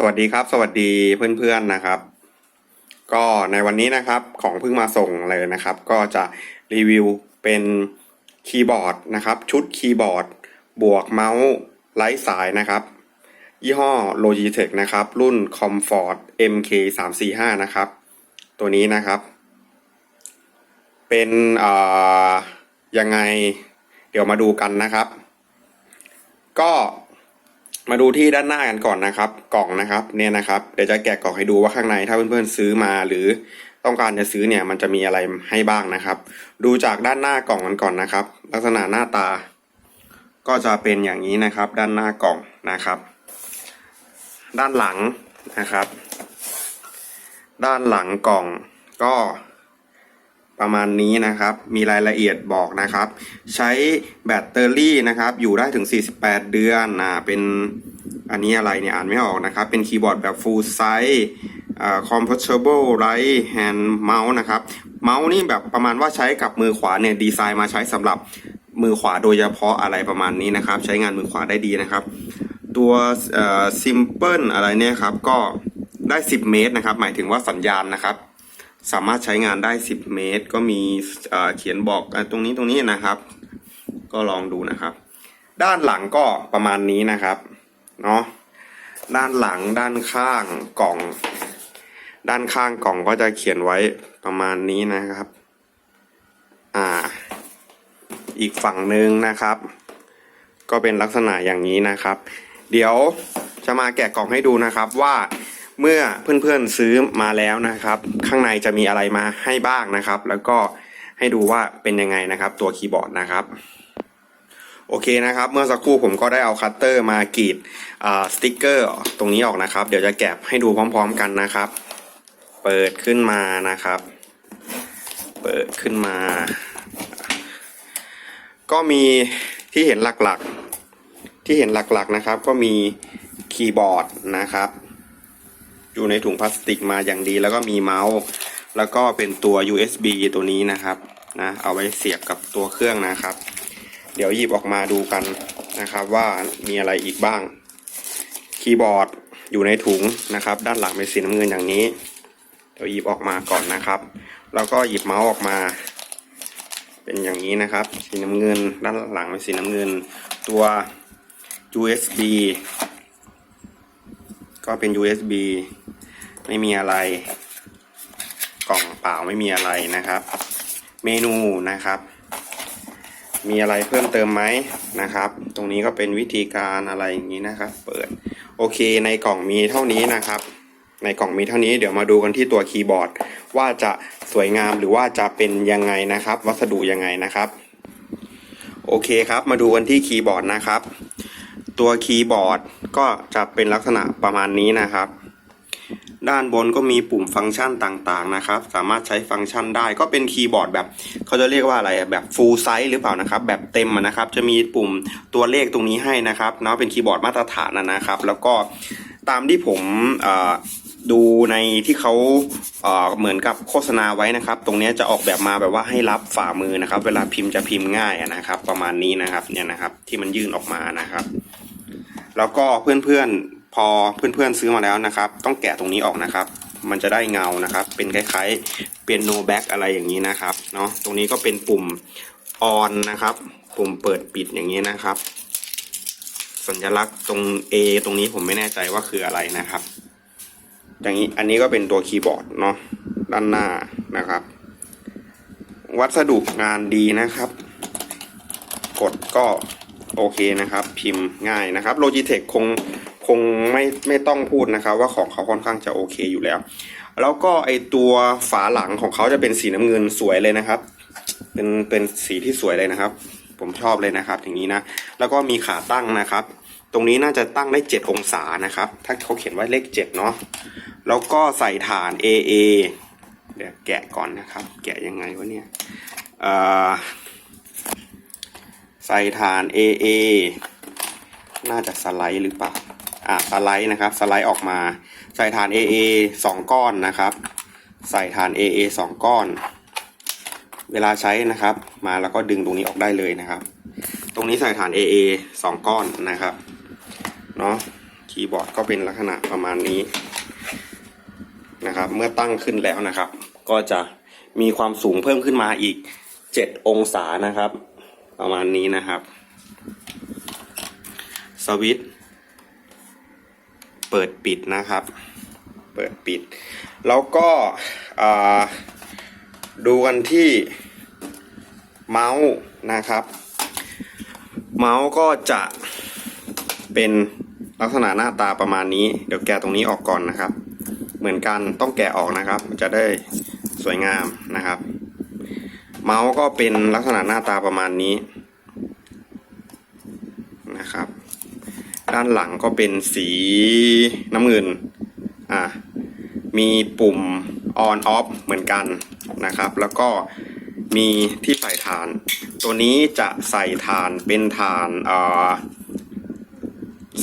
สวัสดีครับ สวัสดีเพื่อนๆนะครับ ก็ในวันนี้นะครับของเพิ่งมาส่งเลยนะครับ ก็จะรีวิวเป็นคีย์บอร์ดนะครับ ชุดคีย์บอร์ด บวกเมาส์ไร้สายนะครับ ยี่ห้อ Logitech นะครับ รุ่น Comfort MK 3 4 5นะครับ ตัวนี้นะครับ เป็นเอ่อยังไงเดี๋ยวมาดูกันนะครับ ก็ มาดูที่ด้านหน้ากันก่อนนะครับ กล่องนะครับเนี่ยนะครับเดี๋ยวจะแกะกล่องให้ดูว่าข้างในถ้าเพื่อนๆซื้อมาหรือต้องการจะซื้อเนี่ยมันจะมีอะไรให้บ้างนะครับ ดูจากด้านหน้ากล่องกันก่อนนะครับ ลักษณะหน้าตา ก็จะเป็นอย่างนี้นะครับ ด้านหน้ากล่องนะครับ ด้านหลังนะครับ ด้านหลังกล่องก็ ประมาณนี้นะครับ มีรายละเอียดบอกนะครับ ใช้แบตเตอรี่นะครับ อยู่ได้ถึง 48 เดือนอ่าเป็นอันนี้อะไรเนี่ยอ่านไม่ออกนะครับ เป็นคีย์บอร์ดแบบ full size อ่า compatible right hand mouse นะครับ เมาส์นี่แบบประมาณว่าใช้กับมือขวาเนี่ย ดีไซน์มาใช้สำหรับมือขวาโดยเฉพาะอะไรประมาณนี้นะครับ ใช้งานมือขวาได้ดีนะครับ ตัวอ่อ simple อะไรเนี่ยครับ ก็ได้ 10 เมตรนะครับ หมายถึงว่าสัญญาณนะครับ สามารถใช้งานได้ 10 เมตร ก็มีเขียนบอกตรงนี้ตรงนี้นะครับ ก็ลองดูนะครับ ด้านหลังก็ประมาณนี้นะครับเนาะด้านหลังด้านข้างกล่อง ด้านข้างกล่องก็จะเขียนไว้ประมาณนี้นะครับ อ่า อีกฝั่งหนึ่งนะครับ ก็เป็นลักษณะอย่างนี้นะครับ เดี๋ยวจะมาแกะกล่องให้ดูนะครับว่า เมื่อเพื่อนๆซื้อมาแล้วนะครับ ข้างในจะมีอะไรมาให้บ้างนะครับ แล้วก็ให้ดูว่าเป็นยังไงนะครับ ตัวคีย์บอร์ดนะครับโอเคนะครับ เมื่อสักครู่ผมก็ได้เอาคัตเตอร์มากรีดสติ๊กเกอร์ตรงนี้ออกนะครับ เดี๋ยวจะแกะให้ดูพร้อม ๆ กันนะครับ เปิดขึ้นมานะครับ เปิดขึ้นมา ก็มีที่เห็นหลักๆ ที่เห็นหลักๆนะครับ ก็มีคีย์บอร์ดนะครับ อยู่ในถุงพลาสติกมาอย่างดี แล้วก็มีเมาส์ แล้วก็เป็นตัว USB ตัวนี้นะครับนะเอาไว้เสียบกับตัวเครื่องนะครับ เดี๋ยวหยิบออกมาดูกันนะครับว่ามีอะไรอีกบ้าง คีย์บอร์ดอยู่ในถุงนะครับ ด้านหลังเป็นสีน้ำเงินอย่างนี้ เดี๋ยวหยิบออกมาก่อนนะครับ แล้วก็หยิบเมาส์ออกมา เป็นอย่างนี้นะครับ สีน้ำเงิน ด้านหลังเป็นสีน้ำเงิน ตัว USB ก็เป็น USB ไม่มีอะไร กล่องเปล่าไม่มีอะไรนะครับ เมนูนะครับ มีอะไรเพิ่มเติมไหมนะครับ ตรงนี้ก็เป็นวิธีการอะไรอย่างนี้นะครับ เปิดโอเค ในกล่องมีเท่านี้นะครับ ในกล่องมีเท่านี้เดี๋ยวมาดูกันที่ตัวคีย์บอร์ด ว่าจะสวยงามหรือว่าจะเป็นยังไงนะครับ วัสดุยังไงนะครับโอเคครับ มาดูกันที่คีย์บอร์ดนะครับ ตัวคีย์บอร์ดก็จะเป็นลักษณะประมาณนี้นะครับ ด้านบนก็มีปุ่มฟังก์ชันต่างๆนะครับ สามารถใช้ฟังก์ชันได้ก็เป็นคีย์บอร์ดแบบเขาจะเรียกว่าอะไรแบบ full size หรือเปล่านะครับ แบบเต็มนะครับ จะมีปุ่มตัวเลขตรงนี้ให้นะครับเนาะเป็นคีย์บอร์ดมาตรฐานนะนะครับ แล้วก็ตามที่ผมดูในที่เขาเอ่อเหมือนกับโฆษณาไว้นะครับ ตรงนี้จะออกแบบมาแบบว่าให้รับฝ่ามือนะครับ เวลาพิมพ์จะพิมพ์ง่ายนะครับ ประมาณนี้นะครับเนี่ยนะครับที่มันยื่นออกมานะครับ แล้วก็เพื่อนๆ พอเพื่อนๆซื้อมาแล้วนะครับ ต้องแกะตรงนี้ออกนะครับ มันจะได้เงานะครับ เป็นคล้ายๆเป็นโนแบ็กอะไรอย่างนี้นะครับเนาะตรงนี้ก็เป็นปุ่มออนนะครับ ปุ่มเปิดปิดอย่างนี้นะครับ สัญลักษณ์ตรง A ตรงนี้ผมไม่แน่ใจว่าคืออะไรนะครับ อย่างนี้อันนี้ก็เป็นตัวคีย์บอร์ดเนาะด้านหน้านะครับ วัสดุงานดีนะครับ กดก็โอเคนะครับ พิมพ์ง่ายนะครับ Logitech คง คงไม่ไม่ต้องพูดนะครับ ว่าของเขาค่อนข้างจะโอเคอยู่แล้ว แล้วก็ไอตัวฝาหลังของเขาจะเป็นสีน้ำเงินสวยเลยนะครับ เป็นเป็นสีที่สวยเลยนะครับ ผมชอบเลยนะครับ อย่างนี้นะแล้วก็มีขาตั้งนะครับ ตรงนี้น่าจะตั้งได้ 7 องศานะครับ ถ้าเขาเขียนไว้เลข7เนาะแล้วก็ใส่ฐาน AA เดี๋ยวแกะก่อนนะครับ แกะยังไงวะเนี่ยใส่ฐาน AA น่าจะสไลด์หรือเปล่า อ่าสไลด์นะครับ สไลด์ออกมา ใส่ฐาน AA สองก้อนนะครับ ใส่ฐาน AA สองก้อน เวลาใช้นะครับ มาแล้วก็ดึงตรงนี้ออกได้เลยนะครับ ตรงนี้ใส่ฐาน AA สองก้อนนะครับเนาะคีคีย์บอร์ดก็เป็นลักษณะประมาณนี้นะครับ เมื่อตั้งขึ้นแล้วนะครับ ก็จะมีความสูงเพิ่มขึ้นมาอีก 7 องศานะครับ ประมาณนี้นะครับ สวิตช์ เปิดปิดนะครับ เปิดปิด แล้วก็ดูกันที่เมาส์นะครับ เมาส์ก็จะเป็นลักษณะหน้าตาประมาณนี้ เดี๋ยวแกะตรงนี้ออกก่อนนะครับ เหมือนกันต้องแกะออกนะครับ จะได้สวยงามนะครับ เมาส์ก็เป็นลักษณะหน้าตาประมาณนี้นะครับ ด้านหลังก็เป็นสีน้ำเงิน อะ มีปุ่ม on off เหมือนกันนะครับ แล้วก็มีที่ใส่ฐาน ตัวนี้จะใส่ฐานเป็นฐานเอ่อ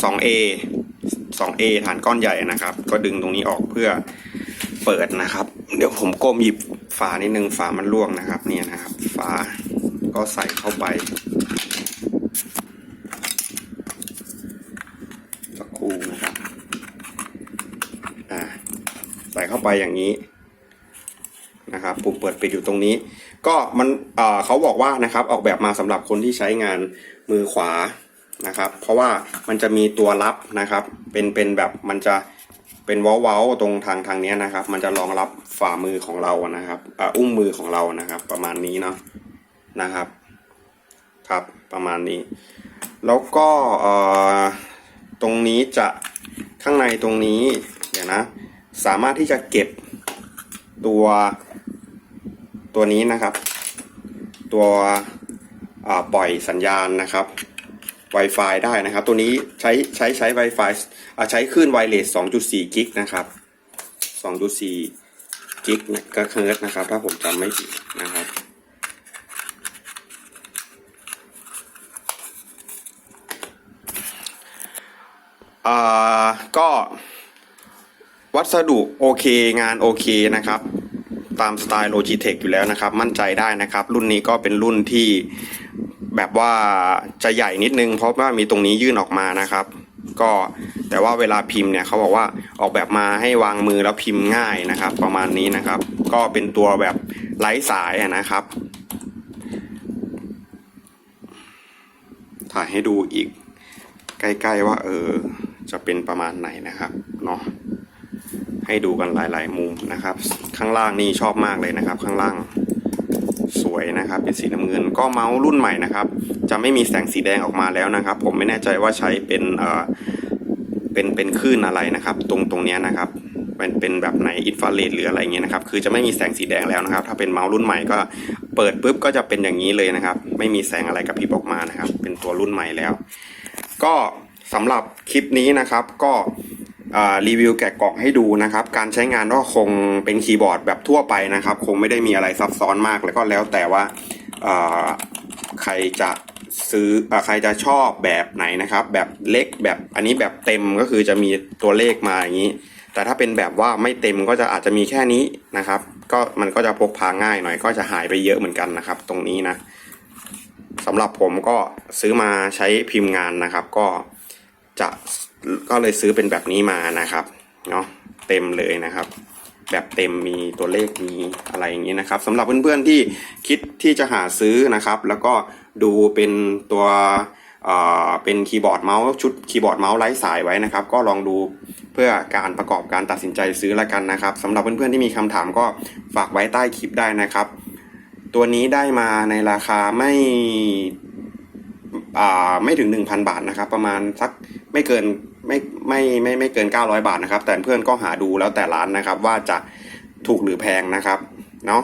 2A 2A ฐานก้อนใหญ่นะครับ ก็ดึงตรงนี้ออกเพื่อเปิดนะครับ เดี๋ยวผมก้มหยิบฝานิดนึงฝามันร่วงนะครับ เนี่ยนะครับ ฝาก็ใส่เข้าไปสักครู่นะครับ อ่า ใส่เข้าไปอย่างนี้นะครับปุ่มเปิดปิดอยู่ตรงนี้ ก็มันเเขาบอกว่านะครับออกแบบมาสำหรับคนที่ใช้งานมือขวานะครับ เพราะว่ามันจะมีตัวรับนะครับ เป็นเป็นแบบมันจะเป็นเว้าๆตรงทางทางนี้นะครับ มันจะรองรับฝ่ามือของเรานะครับอ,อุ้งมือของเรานะครับ ประมาณนี้เนาะนะครับครับประมาณนี้ แล้วก็ตรงนี้จะข้างในตรงนี้เดี๋ยวนะ สามารถที่จะเก็บตัวตัวนี้นะครับ ตัวปล่อยสัญญาณนะครับ Wi-Fi ได้นะครับ ตัวนี้ใช้ใช้ใช้ Wi-Fi ใช้คลื่นไวเลส 2.4 กิกนะครับ2.4 กิกก็เฮิร์ตนะครับ ถ้าผมจำไม่ผิดนะครับอ่าก็ วัสดุโอเคงานโอเคนะครับ ตามสไตล์ Logitech อยู่แล้วนะครับ มั่นใจได้นะครับ รุ่นนี้ก็เป็นรุ่นที่แบบว่าจะใหญ่นิดนึง เพราะว่ามีตรงนี้ยื่นออกมานะครับ ก็แต่ว่าเวลาพิมพ์เนี่ยเขาบอกว่าออกแบบมาให้วางมือแล้วพิมพ์ง่ายนะครับ ประมาณนี้นะครับ ก็เป็นตัวแบบไร้สายนะครับ ถ่ายให้ดูอีกใกล้ๆว่าเออจะเป็นประมาณไหนนะครับเนาะ ให้ดูกันหลายๆ มุมนะครับ ข้างล่างนี่ชอบมากเลยนะครับ ข้างล่างสวยนะครับ เป็นสีน้ำเงินก็เมาส์รุ่นใหม่นะครับ จะไม่มีแสงสีแดงออกมาแล้วนะครับ ผมไม่แน่ใจว่าใช้เป็นเอ่อเป็นเป็นคลื่นอะไรนะครับ ตรงตรงเนี้ยนะครับเป็นเป็นแบบไหนอินฟราเรดหรืออะไรเงี้ยนะครับ คือจะไม่มีแสงสีแดงแล้วนะครับ ถ้าเป็นเมาส์รุ่นใหม่ก็เปิดปุ๊บก็จะเป็นอย่างนี้เลยนะครับ ไม่มีแสงอะไรกับพริบออกมานะครับ เป็นตัวรุ่นใหม่แล้ว ก็สำหรับคลิปนี้นะครับ ก็ รีวิวแกะกล่องให้ดูนะครับ การใช้งานก็คงเป็นคีย์บอร์ดแบบทั่วไปนะครับ คงไม่ได้มีอะไรซับซ้อนมาก แล้วก็แล้วแต่ว่าใครจะซื้ออใครจะชอบแบบไหนนะครับ แบบเล็กแบบอันนี้แบบเต็มก็คือจะมีตัวเลขมาอย่างนี้ แต่ถ้าเป็นแบบว่าไม่เต็มก็จะอาจจะมีแค่นี้นะครับ ก็มันก็จะพกพาง่ายหน่อยก็จะหายไปเยอะเหมือนกันนะครับ ตรงนี้นะสำหรับผมก็ซื้อมาใช้พิมพ์งานนะครับ ก็จะ ก็เลยซื้อเป็นแบบนี้มานะครับเนาะเต็มเลยนะครับ แบบเต็มมีตัวเลขมีอะไรอย่างนี้นะครับสำหรับเพื่อนๆที่คิดที่จะหาซื้อนะครับ แล้วก็ดูเป็นตัวเอ่อเป็นคีย์บอร์ดเมาส์ชุดคีย์บอร์ดเมาส์ไร้สายไว้นะครับ ก็ลองดูเพื่อการประกอบการตัดสินใจซื้อละกันนะครับสำหรับเพื่อนๆที่มีคำถามก็ฝากไว้ใต้คลิปได้นะครับ ตัวนี้ได้มาในราคาไม่อ่าไม่ถึง 1,000 บาทนะครับ ประมาณสักไม่เกิน ไม่ไม่ไม่ไม่เกิน 900 บาทนะครับ แต่เพื่อนก็หาดูแล้วแต่ร้านนะครับว่าจะถูกหรือแพงนะครับเนาะ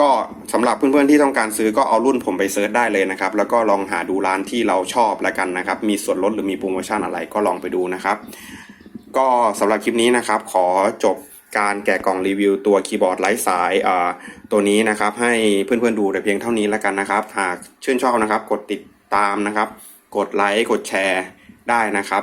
ก็สำหรับเพื่อนๆที่ต้องการซื้อก็เอารุ่นผมไปเซิร์ชได้เลยนะครับ แล้วก็ลองหาดูร้านที่เราชอบแล้วกันนะครับ มีส่วนลดหรือมีโปรโมชั่นอะไรก็ลองไปดูนะครับ ก็สำหรับคลิปนี้นะครับ ขอจบการแกะกล่องรีวิวตัวคีย์บอร์ดไร้สายตัวนี้นะครับ ให้เพื่อนๆดูแต่เพียงเท่านี้แล้วกันนะครับ หากชื่นชอบนะครับ กดติดตามนะครับ กดไลค์กดแชร์ได้นะครับ